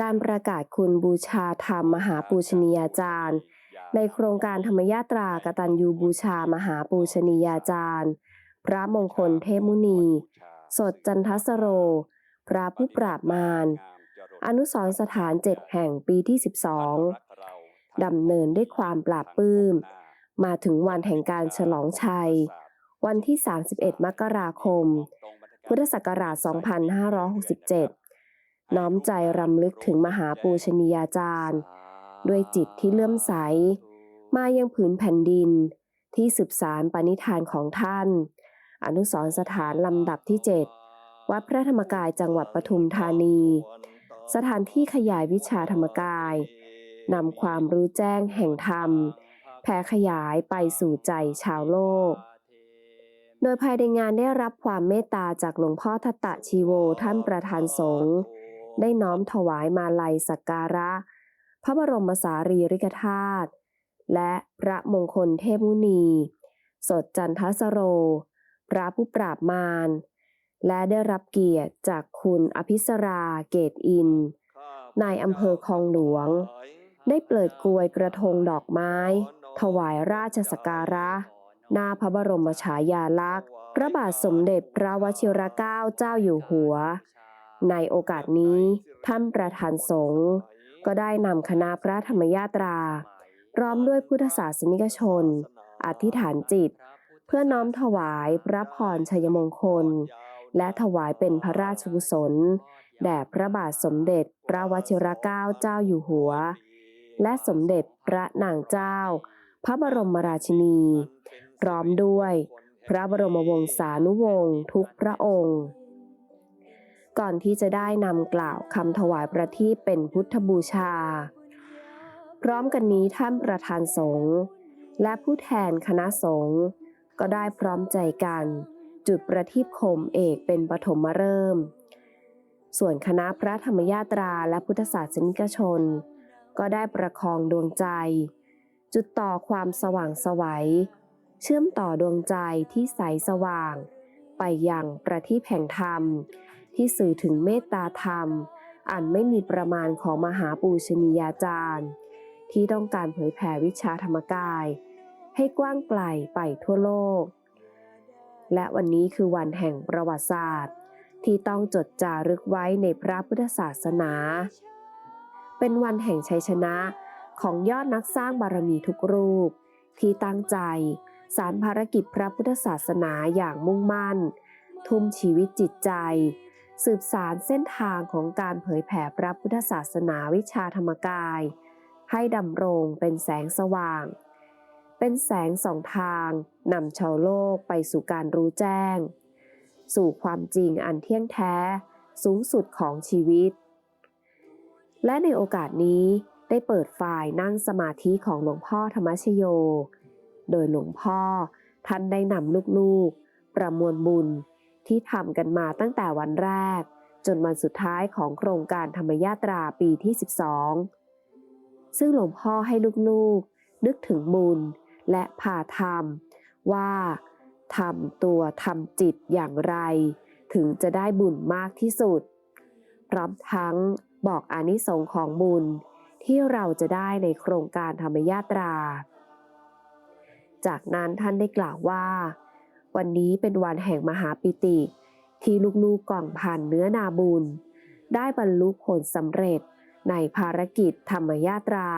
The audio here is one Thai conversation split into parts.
การประกาศคุณบูชาธรรมมหาปูชนียาจารย์ ในโครงการธรรมยาตรากตัญญูบูชามหาปูชนียาจารย์ พระมงคลเทพมุนี สดจันทสโร พระผู้ปราบมาร อนุสรณ์สถานเจ็ดแห่งปีที่ 12 ดำเนินด้วยความปราบปลื้ม มาถึงวันแห่งการฉลองชัย วันที่ 31 มกราคม พุทธศักราช 2567 น้อมใจรำลึกถึงมหาปูชนียาจารย์ ด้วยจิตที่เลื่อมใส มายังผืนแผ่นดิน ที่สืบสารปณิธานของท่าน อนุสรสถานลำดับที่ 7 วัดพระธรรมกายจังหวัดปทุมธานี สถานที่ขยายวิชาธรรมกายนำความรู้แจ้งแห่งธรรม แผ่ขยายไปสู่ใจชาวโลก โดยภายในงานได้รับความเมตตาจากหลวงพ่อทัตตะชีโวท่านประธานสงฆ์ ได้น้อมถวายมาลัยสักการะ พระบรมสารีริกธาตุและพระมงคลเทพมุนี สดจันทสโร พระผู้ปราบมาร และได้รับเกียรติจากคุณอภิสราเกตอินนายอำเภอคลองหลวง ได้เปิดกลวยกระทงดอกไม้ ถวายราชสักการะ หน้าพระบรมฉายาลักษณ์พระบาทสมเด็จพระวชิรเกล้าเจ้าอยู่หัว ในโอกาสนี้ท่านประธานสงฆ์ก็ได้นำคณะพระธรรมยาตรา พร้อมด้วยพุทธศาสนิกชน อธิษฐานจิต เพื่อน้อมถวายพระพรชัยมงคล และถวายเป็นพระราชกุศล แด่พระบาทสมเด็จพระวชิรเกล้าเจ้าอยู่หัว และสมเด็จพระนางเจ้า พระบรมราชินี พร้อมด้วย พระบรมวงศานุวงศ์ทุกพระองค์ ก่อนที่จะได้นำกล่าวคำถวายประทีปเป็นพุทธบูชา พร้อมกันนี้ท่านประธานสงฆ์และผู้แทนคณะสงฆ์ก็ได้พร้อมใจกัน จุดประทีปโคมเอกเป็นปฐมฤกษ์ส่วนคณะพระธรรมยาตราและพุทธศาสนิกชน ก็ได้ประคองดวงใจ จุดต่อความสว่างสวัย เชื่อมต่อดวงใจที่ใสสว่าง ไปยังประทีปแห่งธรรม ที่สื่อถึงเมตตาธรรม อันไม่มีประมาณของมหาปูชนียาจารย์ ที่ต้องการเผยแผ่วิชาธรรมกาย ให้กว้างไกลไปทั่วโลก และวันนี้คือวันแห่งประวัติศาสตร์ ที่ต้องจดจารึกไว้ในพระพุทธศาสนา เป็นวันแห่งชัยชนะของยอดนักสร้างบารมีทุกรูป ที่ตั้งใจสารภารกิจพระพุทธศาสนาอย่างมุ่งมั่น ทุ่มชีวิตจิตใจ สืบสารเส้นทางของการเผยแผ่พระพุทธศาสนาวิชาธรรมกาย ให้ดำรงเป็นแสงสว่าง เป็นแสงสองทางนำชาวโลกไปสู่การรู้แจ้ง สู่ความจริงอันเที่ยงแท้สูงสุดของชีวิต และในโอกาสนี้ได้เปิดฝ่ายนั่งสมาธิของหลวงพ่อธรรมชโย โดยหลวงพ่อท่านได้นำลูกๆ ประมวลบุญ ที่ทำกันมาตั้งแต่วันแรก จนวันสุดท้ายของโครงการธรรมยาตราปีที่ 12 ซึ่งหลวงพ่อให้ลูกๆ นึกถึงบุญและพาธรรม ว่าทำตัวทำจิตอย่างไร ถึงจะได้บุญมากที่สุด พร้อมทั้งบอกอานิสงส์ของบุญที่เราจะได้ในโครงการธรรมยาตรา จากนั้นท่านได้กล่าวว่า วันนี้เป็นวันแห่งมหาปิติ ที่ลูกๆกล่องพันเนื้อนาบุญ ได้บรรลุผลสำเร็จในภารกิจธรรมยาตรา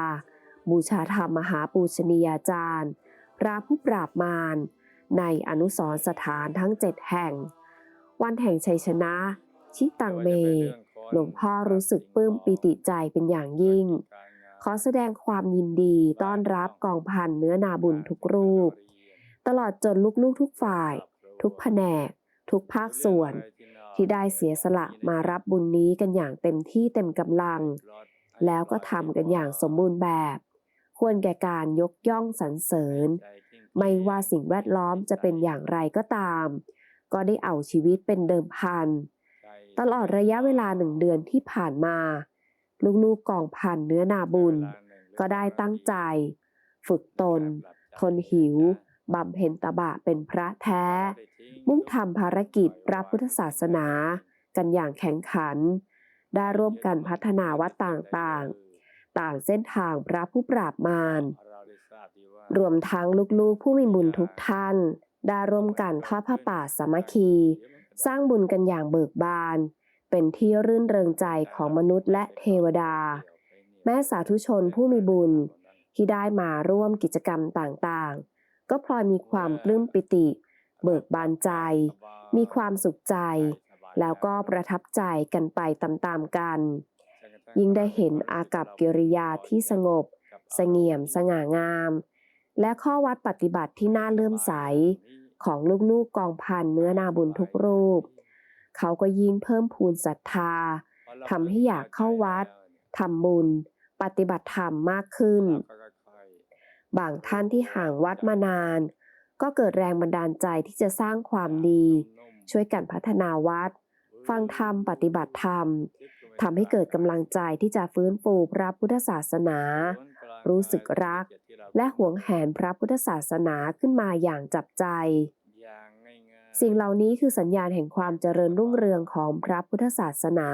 บูชาธรรมมหาปูชนียาจารย์พระผู้ปราบมาร ในอนุสรสถานทั้งเจ็ดแห่ง วันแห่งชัยชนะ ชิตังเม หลวงพ่อรู้สึกปลื้มปิติใจเป็นอย่างยิ่ง ขอแสดงความยินดีต้อนรับกองพันเนื้อนาบุญทุกรูป ตลอดจนลูกๆทุกฝ่าย ทุกแผนก ทุกภาคส่วน ที่ได้เสียสละมารับบุญนี้กันอย่างเต็มที่เต็มกำลัง แล้วก็ทำกันอย่างสมบูรณ์แบบ ควรแก่การยกย่องสรรเสริญ ไม่ว่าสิ่งแวดล้อมจะเป็นอย่างไรก็ตาม ก็ได้เอาชีวิตเป็นเดิมพัน ตลอดระยะเวลาหนึ่งเดือนที่ผ่านมา ลูกๆกองพันเนื้อนาบุญ ก็ได้ตั้งใจ ฝึกตน ทนหิว บำเพ็ญตบะเป็นพระแท้ มุ่งทำภารกิจพระพุทธศาสนา กันอย่างแข็งขัน ได้ร่วมกันพัฒนาวัดต่างๆ ต่างเส้นทางพระผู้ปราบมารรวมทั้งลูกๆผู้มีบุญทุกท่าน ได้ร่วมกันทอดผ้าป่าสามัคคี สร้างบุญกันอย่างเบิกบาน เป็นที่รื่นเริงใจของมนุษย์และเทวดา แม้สาธุชนผู้มีบุญที่ได้มาร่วมกิจกรรมต่างๆ ก็พลอยมีความปลื้มปิติ เบิกบานใจ มีความสุขใจ แล้วก็ประทับใจกันไปตามๆกัน ยิ่งได้เห็นอากับกิริยาที่สงบ เสงี่ยม สง่างาม และข้อวัดปฏิบัติที่น่าเลื่อมใส ของลูกๆกองพันเนื้อนาบุญทุกรูป เขาก็ยิ่งเพิ่มพูนศรัทธาทำให้อยากเข้าวัดทำบุญ ปฏิบัติธรรมมากขึ้น บางท่านที่ห่างวัดมานาน ก็เกิดแรงบันดาลใจที่จะสร้างความดี ช่วยกันพัฒนาวัด ฟังธรรมปฏิบัติธรรมทำให้เกิดกำลังใจที่จะฟื้นฟูพระพุทธศาสนา รู้สึกรัก และหวงแหนพระพุทธศาสนาขึ้นมาอย่างจับใจ สิ่งเหล่านี้คือสัญญาณแห่งความเจริญรุ่งเรืองของพระพุทธศาสนา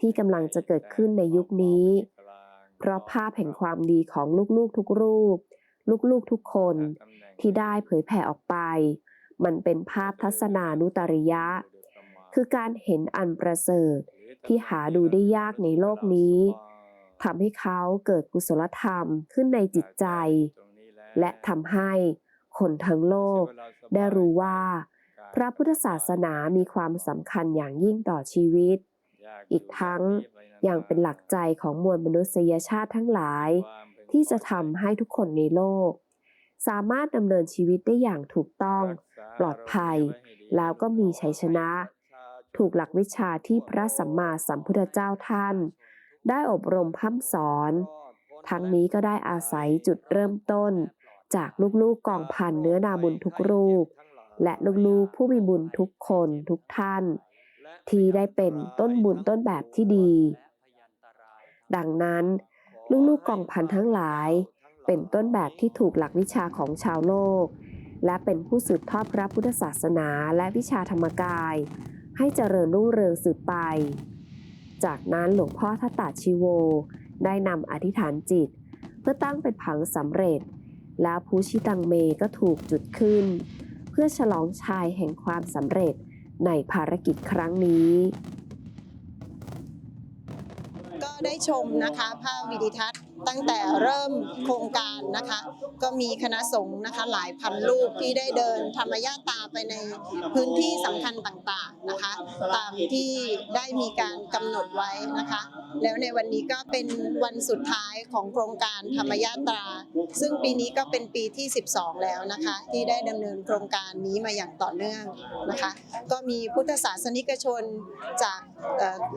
ที่กำลังจะเกิดขึ้นในยุคนี้ เพราะภาพแห่งความดีของลูกๆทุกรูป ลูกๆทุกคนที่ได้เผยแผ่ออกไป มันเป็นภาพทัศนานุตริยะ คือการเห็นอันประเสริฐที่หาดูได้ยากในโลกนี้ทำให้เขาเกิดกุศลธรรมขึ้นในจิตใจ และทำให้คนทั้งโลก ได้รู้ว่า พระพุทธศาสนามีความสำคัญอย่างยิ่งต่อชีวิต อีกทั้งยังเป็นหลักใจของมวลมนุษยชาติทั้งหลาย ที่จะทำให้ทุกคนในโลก สามารถดำเนินชีวิตได้อย่างถูกต้อง ปลอดภัย แล้วก็มีชัยชนะ ถูกหลักวิชาที่พระสัมมาสัมพุทธเจ้าท่าน ได้อบรมพร่ำสอน ทั้งนี้ก็ได้อาศัยจุดเริ่มต้น จากลูกๆกองพันเนื้อนาบุญทุกรูป และลูกๆผู้มีบุญทุกคนทุกท่าน ที่ได้เป็นต้นบุญต้นแบบที่ดี ดังนั้น ลูกๆกองพันทั้งหลาย เป็นต้นแบบที่ถูกหลักวิชาของชาวโลก และเป็นผู้สืบทอดพระพุทธศาสนาและวิชาธรรมกาย ให้เจริญรุ่งเรืองสืบไป จากนั้นหลวงพ่อทัตตาชิโว ได้นำอธิษฐานจิต เพื่อตั้งเป็นผังสำเร็จ แล้วภูชิตังเมก็ถูกจุดขึ้น เพื่อฉลองชัยแห่งความสำเร็จในภารกิจครั้งนี้ ได้ชมนะคะภาพวิดิทัศน์ตั้งแต่เริ่มโครงการนะคะ ก็มีคณะสงฆ์นะคะหลายพันรูปที่ได้เดินธรรมญาตาไปในพื้นที่สำคัญต่างๆนะคะ ตามที่ได้มีการกำหนดไว้นะคะ แล้วในวันนี้ก็เป็นวันสุดท้ายของโครงการธรรมญาตรา ซึ่งปีนี้ก็เป็นปีที่ 12 แล้วนะคะ ที่ได้ดำเนินโครงการนี้มาอย่างต่อเนื่องนะคะ ก็มีพุทธศาสนิกชนจาก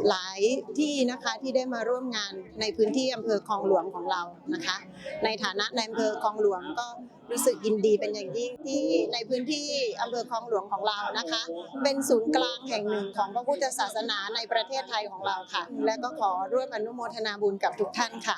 หลายที่นะคะที่ได้มาร่วมงานในพื้นที่อำเภอคลองหลวงของเรานะคะ ในฐานะในอำเภอคลองหลวงก็รู้สึกยินดีเป็นอย่างยิ่งที่ในพื้นที่อำเภอคลองหลวงของเรานะคะ เป็นศูนย์กลางแห่งหนึ่งของพระพุทธศาสนาในประเทศไทยของเราค่ะ และก็ขอร่วมอนุโมทนาบุญกับทุกท่านค่ะ